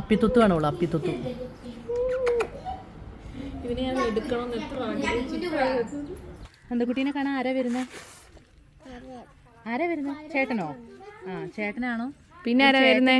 അപ്പിത്തുത്തു ആണോളൂ അപ്പിത്തുത്തു. ഇതിനെ ഞാൻ എടുക്കണമെന്ന് എത്ര ആഗ്രഹിച്ചിട്ട് എന്താ കുട്ടീനെ കാണാൻ ആരാ വരുന്നേ? ആരാ വരുന്നേ? ചേട്ടനോ? ആ ചേട്ടനാണോ? പിന്നെ ആരാ വരുന്നേ?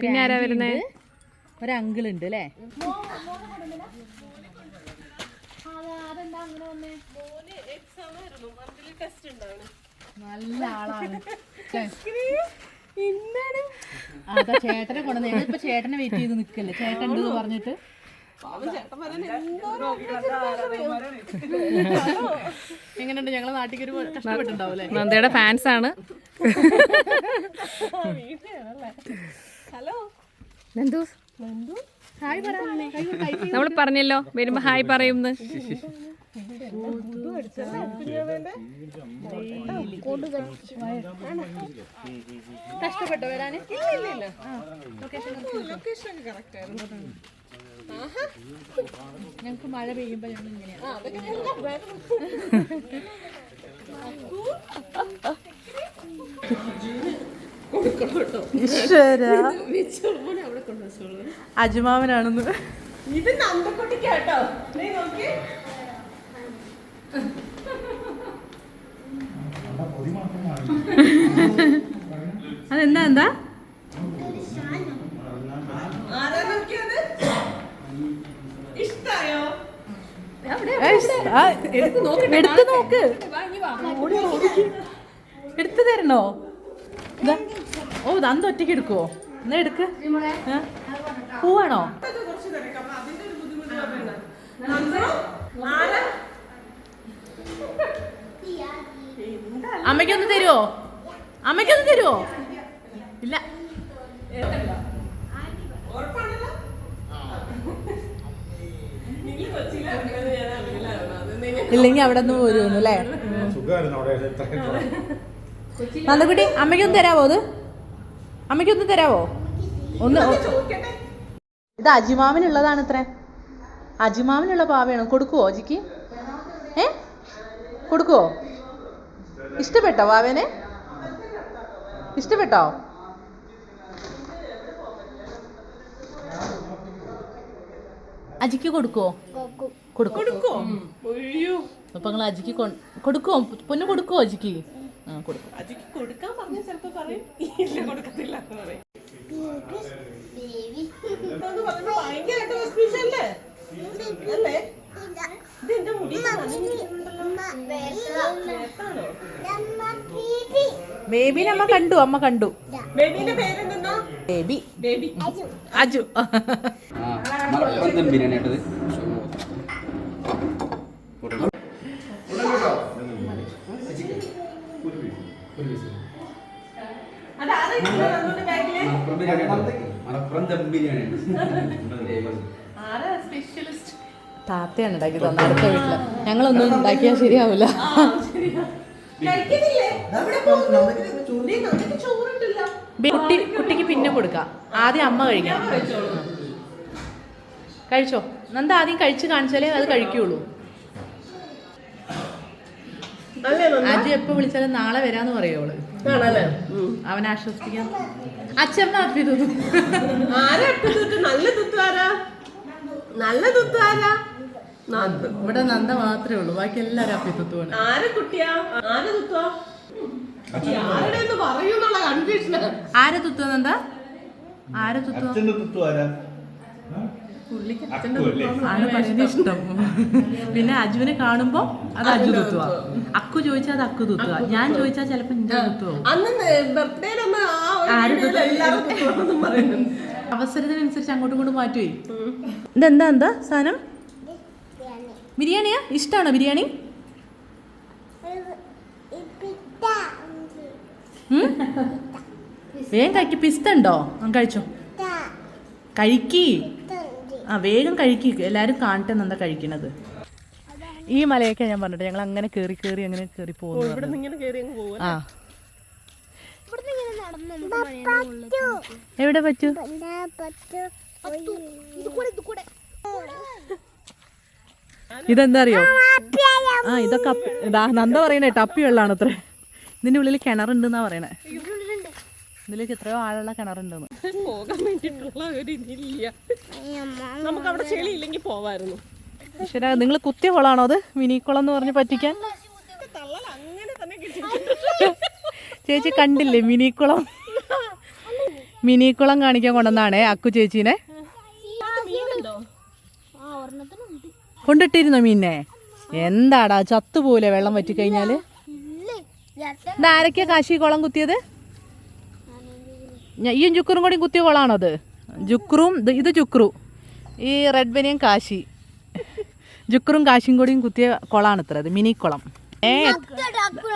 പിന്നെ ആരാ വരുന്നേ? ഒരു അങ്കിൾ ഉണ്ട് അല്ലേ? നല്ല ആളാണ്. അതാ ചേട്ടനെ കൊണ്ടുവന്ന്. ഞങ്ങളിപ്പോ ചേട്ടനെ വെയിറ്റ് ചെയ്ത് നിക്കല്ലേ? ചേട്ടൻ ഉണ്ട് എന്ന് പറഞ്ഞിട്ട്. എങ്ങനെയുണ്ട്? ഞങ്ങളെ നാട്ടിലേക്ക് ഒരു നന്ദയുടെ ഫാൻസ് ആണ്. ഹലോ. നന്ദു. ഹായ് പറ കൈ കൈ നമ്മൾ പറഞ്ഞല്ലോ. വരുമ്പോ ഹായ് പറയുമെന്ന് കഷ്ടപ്പെട്ടോ വരാന് ഞങ്ങൾക്ക് മഴ പെയ്യുമ്പോ ഞങ്ങൾ ഇങ്ങനെയാ അജുമാവനാണെന്ന്. ഇത് നന്ദക്കുട്ടിക്കാട്ടോ. നീ നോക്കി. അതെന്താ എന്താ? ആരാ നോക്കിയത് ഇഷ്ടായോ എടുത്ത് നോക്ക് എടുത്തു തരണോ. ഓ നന്ദ ഒറ്റയ്ക്ക് എടുക്കുവോ? എന്നാ എടുക്ക്? പൂവാണോ? അമ്മയ്ക്കൊന്ന് തരുമോ അമ്മയ്ക്കൊന്ന് അപ്പൊ അതിന്റെ ഒരു ബുദ്ധിമുട്ട് പറയണ നന്ദു ആരാ അമ്മയ്ക്കൊന്ന് തരുവോ അമ്മയ്ക്കൊന്ന് തരുവോ ഇല്ല ഉറപ്പാണല്ലോ നിങ്ങൾ കൊച്ചിയിലാക്കുന്നത് ഞാൻ അറിയില്ലായിരുന്നു അത് നീ ഇല്ലെങ്കിൽ അവിടെ. നിന്ന് പോരുന്നു അല്ലേ നന്ദക്കുട്ടി അമ്മയ്ക്കൊന്ന് തരാവോ അത്? അമ്മയ്ക്കൊന്ന് തരാവോ? ഒന്ന് ഇത് അജിമാവിനുള്ളതാണ് ഇത്ര അജിമാവിനുള്ള പാവയാണ്? കൊടുക്കുവോ അജിക്ക്? ഏ? കൊടുക്കുവോ? ഇഷ്ടപ്പെട്ടോ പാവേനെ ഇഷ്ടപ്പെട്ടോ? അജിക്ക് കൊടുക്കുവോ? കൊടുക്കും. അപ്പൊ നിങ്ങൾ അജിക്ക് കൊടുക്കോ? പൊന്നു കൊടുക്കോ അജിക്ക്? ആ കൊടുക്കും. അജിക്ക് കൊടുക്കാൻ പറഞ്ഞ ചിലപ്പോ പറയും. ഇല്ല കൊടുക്കത്തില്ല ബേബിനെ അമ്മ കണ്ടു അമ്മ കണ്ടു. ബേബിന്റെ പേരെന്തെന്നാ? ബേബി. ബേബി. അജു. അജു. ബിരിയാണി മലപ്പുറം ദം ബിരിയാണി താത്തയാണ് ഉണ്ടാക്കി തന്നെ അടുത്ത വീട്ടിൽ. ഞങ്ങളൊന്നും ഉണ്ടാക്കിയാൽ ശരിയാവില്ല കുട്ടി കുട്ടിക്ക് പിന്നെ കൊടുക്കാം. ആദ്യം അമ്മ കഴിക്കണം. കഴിച്ചോ? നന്ദ ആദ്യം കഴിച്ച് കാണിച്ചാലേ അത് കഴിക്കുള്ളൂ. അജു എപ്പോ വിളിച്ചാലും നാളെ വരാന്ന് പറയുള്ളൂ ആണല്ലേ അവനെ ആശ്വസിപ്പിക്കാൻ. അച്ഛമ്മ അപ്പി തോന്നും ആരാ തുത്ത്? നല്ല തുത്തു ആരാ? നല്ല തുത്തു ആരാ? നന്ദു. ഇവിടെ നന്ദ മാത്രമേ ഉള്ളൂ. ബാക്കി എല്ലാരും അപ്പി തുത്തു ആരെ കുട്ടിയാ? ആരെ തുത്തുവാ ആരുടെ പറയൂന്നുള്ള കൺഫ്യൂഷനാ ആരെ തുത്തുവാ നന്ദ? ആരെ തുത്തുവാ തുത്തു ആരാ? ആണ് ഇഷ്ടം. പിന്നെ അജുവിനെ കാണുമ്പോ അത് അജു തുത്തുക അക്കു ചോദിച്ചാൽ അത് അക്കു തുത്തുക ഞാൻ ചോദിച്ചാൽ ചിലപ്പോ എന്റെ അവസരത്തിനനുസരിച്ച് അങ്ങോട്ടും ഇങ്ങോട്ടും മാറ്റുവേ. ഇതെന്താ എന്താ സാധനം? ബിരിയാണിയാ? ഇഷ്ടമാണോ ബിരിയാണി? വേഗം കഴിക്കും. പിസ്ത ഉണ്ടോ? കഴിച്ചോ. കഴിക്കി. ആ വേഗം കഴിക്കുക എല്ലാവരും കാണട്ടെ എന്താ കഴിക്കണത്. ഈ മലയൊക്കെ ഞാൻ പറഞ്ഞിട്ട് ഞങ്ങൾ അങ്ങനെ കയറി കയറി അങ്ങനെ കേറി പോകുന്നു ഇവിടെ ഇങ്ങനെ കയറി അങ്ങ് പോകും ആ. എവിടെ പറ്റൂ? ഇതെന്താ അറിയോ? ആ ഇതൊക്കെ അപ്പി- ഇതാ നന്ദ പറയണേ ടപ്പി വെള്ളമാണ് അത്ര ഇതിന്റെ ഉള്ളിൽ കിണറുണ്ടെന്നാ പറയണേ. ഇതിലേക്ക് എത്രയോ ആളുള്ള കിണറുണ്ടെന്ന്. പോകാൻ വേണ്ടിയിട്ടുള്ള ഒരു ഇതില്ല. നമുക്ക് അവിടെ ചെളി ഇല്ലെങ്കിൽ പോവായിരുന്നു. ശരി നിങ്ങൾ കുത്തിയ കുളമാണോ അത്? മിനിക്കുളം എന്ന് പറഞ്ഞ് പറ്റിക്കാൻ? ചേച്ചി കണ്ടില്ലേ മിനിക്കുളം മിനിക്കുളം കാണിക്കാൻ കൊണ്ടുവന്നാണേ അക്കു ചേച്ചീനെ. കൊണ്ടിട്ടിരുന്നു കൊണ്ടിട്ടിരുന്നോ മീനെ എന്താടാ ചത്തുപോലെ വെള്ളം വറ്റിക്കഴിഞ്ഞാൽ? ഇതാരൊക്കെയാ കാശി കുളം കുത്തിയത്? ജുക്രും ജുക്കറും കൂടി കുത്തിയ കൊളാണത് ജുക്രും ഇത് ജുക്രു. ഈ റെഡ് ബനിയും കാശി. ജുക്കറും കാശിയും കൂടിയും കുത്തിയ കുളമാണ് ഇത്ര ഇത് മിനി കുളം. ഏ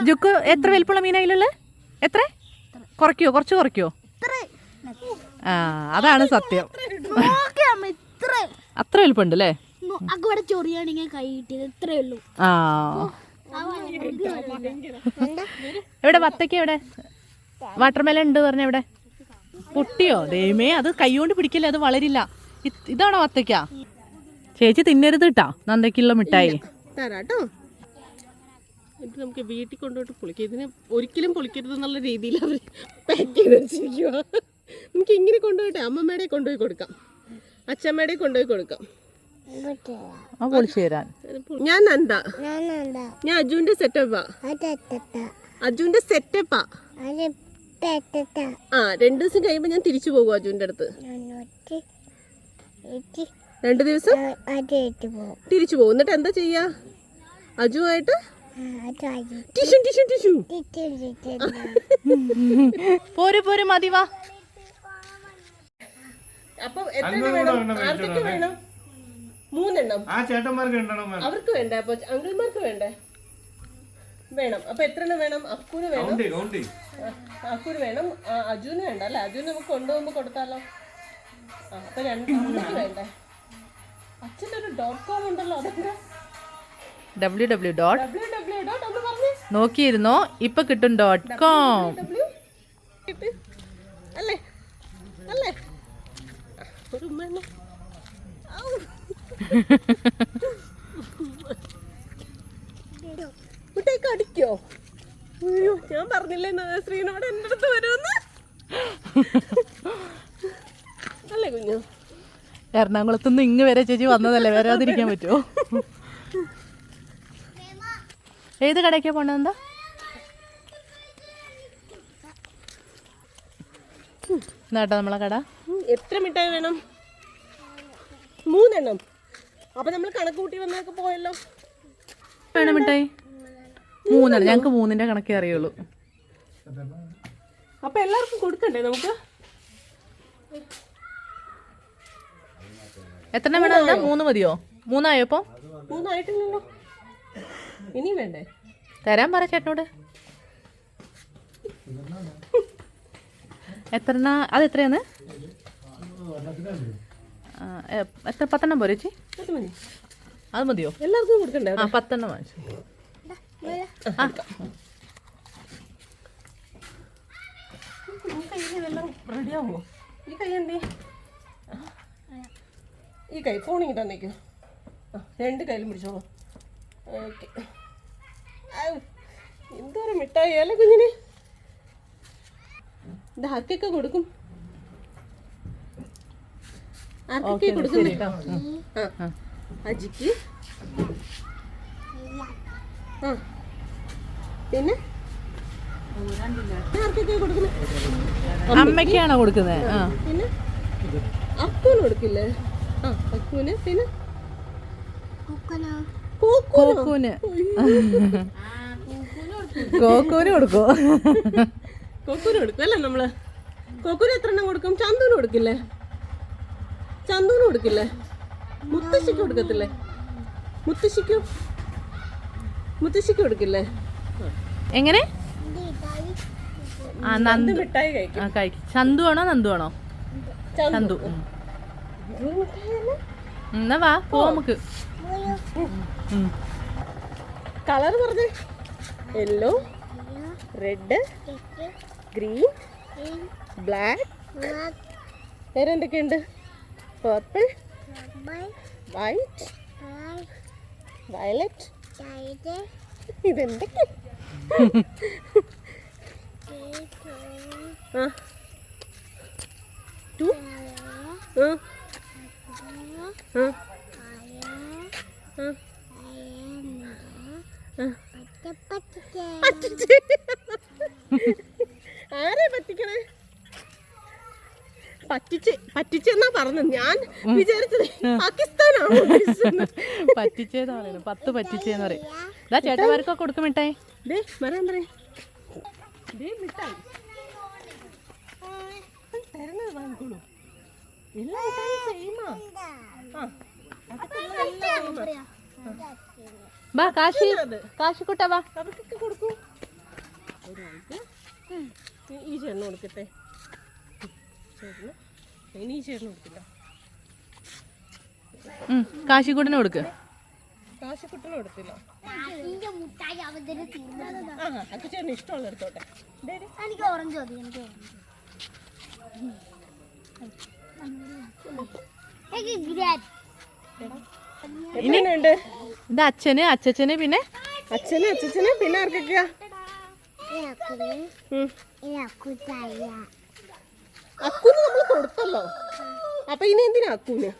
ജുക്ക് എത്ര വലിപ്പമുള്ള മീനായില്ലേ എത്ര? കുറയ്ക്കോ കുറച്ച് കുറയ്ക്കോ? ആ അതാണ് സത്യം. അത്ര വലിപ്പമുണ്ട് അല്ലേ ആ. എവിടെ വത്തക്ക എവിടെ? വാട്ടർമെലൻ ഉണ്ട് പറഞ്ഞ എവിടെ? പൊട്ടിയോ? ദൈവമേ അത് കൈകൊണ്ട് പിടിക്കില്ല അത് വളരില്ല. ഇത്- ഇതാണോ വത്തക്ക ചേച്ചി തിന്നരുത് കേട്ടാ നന്ദക്കുള്ള മിഠായി. തരാട്ടോ. ഇത് നമുക്ക് വീട്ടിൽ കൊണ്ടുപോയിട്ട് പൊളിക്കാം. ഇതിനെ ഒരിക്കലും പൊളിക്കരുത് എന്നുള്ള രീതിയിൽ അവർ പാക്ക് ചെയ്ത് വെച്ചിരിക്കുക നമുക്ക് ഇങ്ങനെ കൊണ്ടുപോയിട്ട് അമ്മമ്മയുടെ കൊണ്ടുപോയി കൊടുക്കാം. അച്ഛമ്മയുടെ കൊണ്ടുപോയി കൊടുക്കാം. ഞാൻ നന്ദ. ഞാൻ അജുവിന്റെ സെറ്റപ്പാ അജുവിന്റെ സെറ്റപ്പാ ആ രണ്ടു ദിവസം കഴിയുമ്പോൾ ഞാൻ തിരിച്ചു പോകും അജുവിന്റെ അടുത്ത്. രണ്ടു ദിവസം? തിരിച്ചു പോകും. എന്നിട്ട് എന്താ ചെയ്യാ? അജുവായിട്ട്? Tissue tissue tissue. പോര് പോര് മതി വാ. അപ്പൊ എത്ര വേണം? ആർക്കൊക്കെ വേണം. മൂന്നെണ്ണം. ആ ചേട്ടന്മാർക്ക് അവർക്ക് വേണ്ടേ? അപ്പൊ അങ്കിൾമാർക്ക് വേണ്ടേ? വേണം. അപ്പൊ എത്ര എണ്ണം വേണം. അക്കൂര് വേണം അക്കൂര് വേണം. അജുന് വേണ്ട അല്ലെ? അജുന് നമുക്ക് കൊണ്ടുപോകുമ്പോ കൊടുത്താലോ? ആ അപ്പൊ രണ്ട് വേണ്ട വേണ്ടേ? അച്ഛന്റെ ഒരു ഡോട്ട് കോം ഉണ്ടല്ലോ അതെന്താ? W W dot W W dot ഒന്ന് പറഞ്ഞു. നോക്കിയിരുന്നോ? ഇപ്പൊ കിട്ടും ഡോട്ട് കോം ഡബ്ല്യൂ അല്ലേ? അല്ലേ? ഒരു ഉമ്മ അടിക്കോ അയ്യോ ഞാൻ പറഞ്ഞില്ലേ ശ്രീനോട് എന്റെ അടുത്ത് വരുമെന്ന്? അല്ലേ കുഞ്ഞു? എറണാകുളത്ത് നിന്ന് ഇങ്ങ് വരെ ചേച്ചി വന്നതല്ലേ? വരാതിരിക്കാൻ പറ്റുമോ? ഏത് കടയ്ക്കാ പോണെന്താ എന്നാട്ടോ നമ്മളെ കട. എത്ര മിഠായി വേണം? മൂന്നെണ്ണം. അപ്പൊ നമ്മൾ കണക്ക് കൂട്ടി വന്നൊക്കെ പോയല്ലോ. വേണം മിഠായി? മൂന്നെണ്ണം. ഞങ്ങൾക്ക് മൂന്നിന്റെ കണക്കേ അറിയുള്ളൂ. അപ്പൊ എല്ലാവർക്കും കൊടുക്കണ്ടേ നമുക്ക്? എത്ര വേണം എന്താ മൂന്ന് മതിയോ? മൂന്നായപ്പോ? മൂന്നായിട്ടില്ലല്ലോ. ഇനി വേണ്ടേ? തരാൻ പറ ചേട്ടനോട്. എത്ര അത് എത്രയാണ്? എത്ര? പത്തെണ്ണം പോരേച്ചി അത് മതി. മതിയോ? എല്ലാവർക്കും കൊടുക്കണ്ടേ? ആ പത്തെണ്ണം വാങ്ങിച്ചു. റെഡിയാവോ ഈ കൈ എന്തേ ഈ കൈ ഫോണിങ് തന്നേക്കോ രണ്ട് കയ്യിലും പിടിച്ചോളൂ. ഓക്കെ. എന്തോരം മിഠായി. അല്ലേ കുഞ്ഞിന്? ഇത് ഹക്കൊക്കെ കൊടുക്കും? ആർക്കൊക്കെ കൊടുക്കുന്നേ? അജിക്ക്? ആ. പിന്നെ? അമ്മയ്ക്കാണോ കൊടുക്കുന്നത് പിന്നെ? അക്കൂന് കൊടുക്കില്ലേ? ആ അക്കൂന് പിന്നെ? കുക്കനോ കോക്കൂനോ. കോക്കൂന് കോക്കൂന് കൊടുക്കോ? കോക്കൂന് കൊടുക്കും അല്ലേ നമ്മൾ? കോക്കൂന് എത്ര എണ്ണം കൊടുക്കും? ചന്തുന് കൊടുക്കില്ലേ? ചന്തുന് കൊടുക്കില്ലേ? മുത്തശ്ശിക്ക് കൊടുക്കത്തില്ലേ? മുത്തശ്ശിക്കും? മുത്തശ്ശിക്ക് കൊടുക്കില്ലേ? എങ്ങനെ? ആ നന്ദു ആ കഴിക്കും. ചന്തു ആണോ നന്ദു ആണോ ചന്തു. എന്നാ വാ പോ നമുക്ക്. കളർ പറഞ്ഞേ. യെല്ലോ റെഡ് ഗ്രീൻ ബ്ലാക്ക് വേറെ എന്തൊക്കെയുണ്ട് പേർപ്പിൾ വൈറ്റ് വയലറ്റ് ഇതെന്തൊക്കെ? പറ്റിച്ച്. ആരെ പറ്റിക്കണേ? പറ്റിച്ച്. പറ്റിച്ചെന്നാ പറഞ്ഞത്? ഞാൻ വിചാരിച്ചത് പാകിസ്ഥാനാണോ? പറ്റിച്ചേന്ന് പറയുന്നത് പത്ത് പറ്റിച്ചേന്ന് പറയും. ചേട്ടന്മാർക്കൊക്കെ കൊടുക്കും മിഠായി. ദേ വരാൻ പറ ദേ മിഠായി. തരുന്നത് വാങ്ങിക്കോളൂ എല്ലാ മിഠായും സെയിമാ. വാ കാശി. കാശിക്കുട്ട വാ. അവർക്കൊക്കെ കൊടുക്കൂ. ഈ ചേട്ടന് കൊടുക്കട്ടെ. ഇനി ഈ കൊടുക്കില്ല. കാശിക്കുട്ടന് കാശക്കുട്ടന് കൊടുത്തില്ല മുട്ടായി അവതരി തീർന്നതാ ആ അക്ക് ഇഷ്ടമുള്ള എടുത്തോട്ടെ ദേ, ദേ. എനിക്ക് ഓറഞ്ച് മതി എനിക്ക് എങ്ങനെയുണ്ട് ഇത് അച്ഛന് അച്ഛന് പിന്നെ? അച്ഛന് അച്ഛന് പിന്നെ ആർക്കൊക്കെയാ? അക്കുന് നമ്മൾ കൊടുത്തല്ലോ. അപ്പൊ ഇനി എന്തിനാ അക്കൂന്?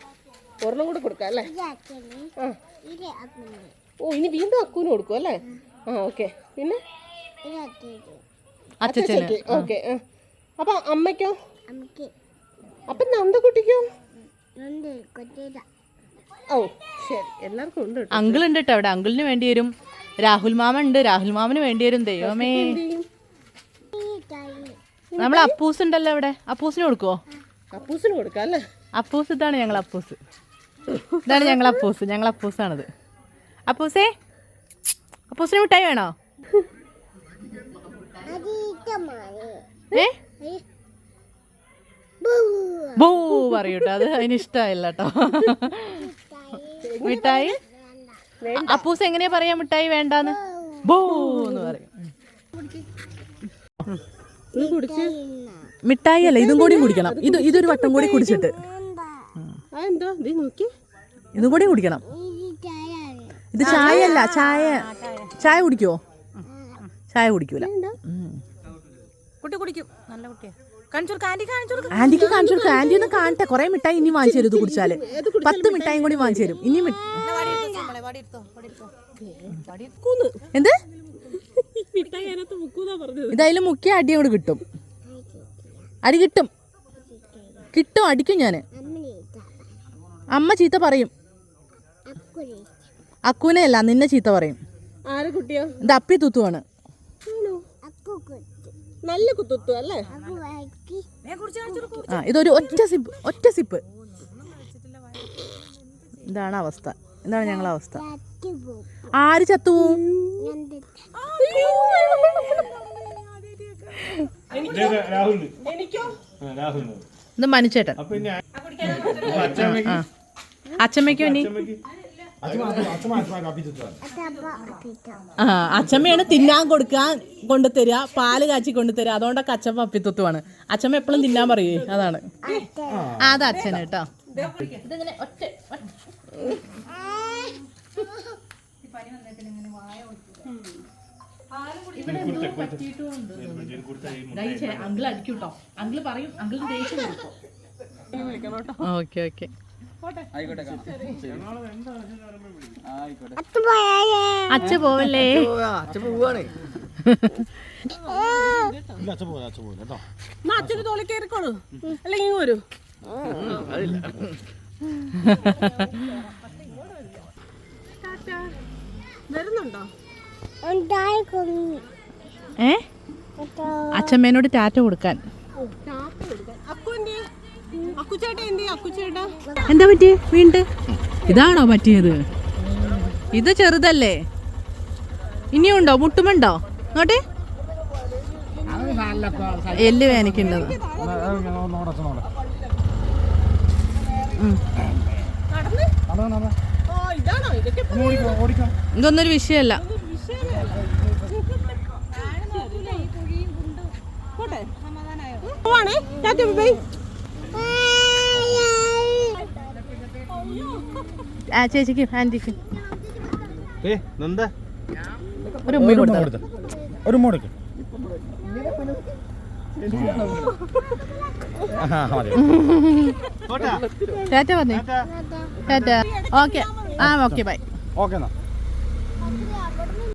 ഒരെണ്ണം കൂടെ കൊടുക്കാം അല്ലേ? ആ. ഓ ഇനി വീണ്ടും അക്കൂന് കൊടുക്കും അല്ലേ? ആ ഓക്കെ. പിന്നെ? ഓക്കെ അപ്പൊ അമ്മയ്ക്കോ? അപ്പൊ നന്ദക്കുട്ടിക്കോ? ഓ ശരി. എല്ലാവർക്കും ഉണ്ട് അങ്കിൾ ഉണ്ട് കേട്ടോ അവിടെ. അങ്കിളിന് വേണ്ടി വരും. രാഹുൽ മാമ ഉണ്ട് രാഹുൽ മാമന് വേണ്ടി വരും. ദൈവമേ. നമ്മൾ അപ്പൂസ് ഉണ്ടല്ലോ അവിടെ. അപ്പൂസിന് കൊടുക്കുവോ? അപ്പൂസിന് കൊടുക്കാം അല്ലേ? അപ്പൂസ് ഇതാണ് ഞങ്ങൾ അപ്പൂസ്. ഇതാണ് ഞങ്ങൾ അപ്പൂസ് ഞങ്ങൾ അപ്പൂസാണത്. അപ്പൂസേ അപ്പൂസിന് മിഠായി വേണോ? ഏ ബൂ പറയൂട്ടോ അത് അതിന് ഇഷ്ടമായില്ല കേട്ടോ. മിഠായി? അപ്പൂസ് എങ്ങനെയാ പറയാ മിഠായി വേണ്ടാന്ന്? ബൂ എന്ന് പറയും. മിഠായി അല്ല ഇതും കൂടി കുടിക്കണം. ഇത് ഇതൊരു വട്ടം കൂടി കുടിച്ചിട്ട്. നോക്കി. ഇതും കൂടി കുടിക്കണം. ഇത് ചായ അല്ല ചായ. ചായ കുടിക്കുവോ? ചായ കുടിക്കൂല. കുട്ടി കുടിക്കും. നല്ല കുട്ടിയാ. കൊടുക്ക കൊടുക്ക ആന്റിക്ക് കാണിച്ചു കൊടുക്കും ആന്റി ഒന്ന് കാണട്ടെ. കുറെ മിഠായി ഇനി വാങ്ങിച്ചു തരും ഇത് കുടിച്ചാൽ. പത്ത് മിഠായും കൂടി വാങ്ങിച്ചു തരും. ഇനി എന്ത്? ഇതായാലും മുക്കിയ അടി അങ്ങോട്ട് കിട്ടും. അടി കിട്ടും. കിട്ടും അടിക്കും ഞാൻ. അമ്മ ചീത്ത പറയും. അക്കുനെ. അല്ല നിന്നെ ചീത്ത പറയും. ആരെ കുട്ടിയോ? ഇത് അപ്പി തുത്തുവാണ്. നല്ല കുത്തുത്തു അല്ലേ? ആ ഇതൊരു ഒറ്റ സിപ്പ് ഒറ്റ സിപ്പ്. ഇതാണ് അവസ്ഥ. ഇതാണ് ഞങ്ങളെ അവസ്ഥ. ആര് ചത്തുവും ഇത് മനുച്ചേട്ടൻ അപ്പൊ ഇനി അച്ഛമ്മക്ക് ആ അച്ഛമ്മയ്ക്കും ഇനി? ആ അച്ഛമ്മയാണ് തിന്നാൻ കൊടുക്കാൻ കൊണ്ടുതരിക പാൽ കാച്ചി കൊണ്ടുതരിക. അതുകൊണ്ടൊക്കെ അച്ഛമ്മ അപ്പിത്തുത്തുവാണ് അച്ഛമ്മ എപ്പോഴും തിന്നാൻ പറയേ അതാണ്. അത് അച്ഛന് കേട്ടോ. അങ്കിൾ അടിക്കൂട്ടോ. കേട്ടോ അങ്കിൾ പറയും അങ്കിളിന് ദേഷ്യം ഓക്കെ ഓക്കെ. അച്ഛ പോവല്ലേ? അച്ഛൻ പോവാണ് അച്ഛന് തോളി കയറിക്കോളൂ. അല്ലെങ്കിൽ വരൂ. വരുന്നുണ്ടോ? ഏ? അച്ഛമ്മേനോട് ടാറ്റ കൊടുക്കാൻ. എന്തി പറ്റി വീണ്ട് ഇതാണോ പറ്റിയത്? ഇത് ചെറുതല്ലേ? ഇനിയുണ്ടോ? മുട്ടുമുണ്ടോ? നോട്ടെ എല്ല് വേനക്കുണ്ടത്. നടന്ന്? ഓ ഇതാണോ? ഇതൊക്കെ ഓടിക്കാം ഇതൊന്നൊരു വിഷയമല്ല. പോട്ടെ. പോവാണേ. ഞാൻ ബൈ ആ ചേച്ചിക്ക് ആന്റിക്ക് ഒരു ഉമ്മ ഒരു ടാറ്റ പറഞ്ഞേ ടാറ്റാ. Tata okay. ആ ഓക്കെ ബൈ. ഓക്കെ എന്നാ.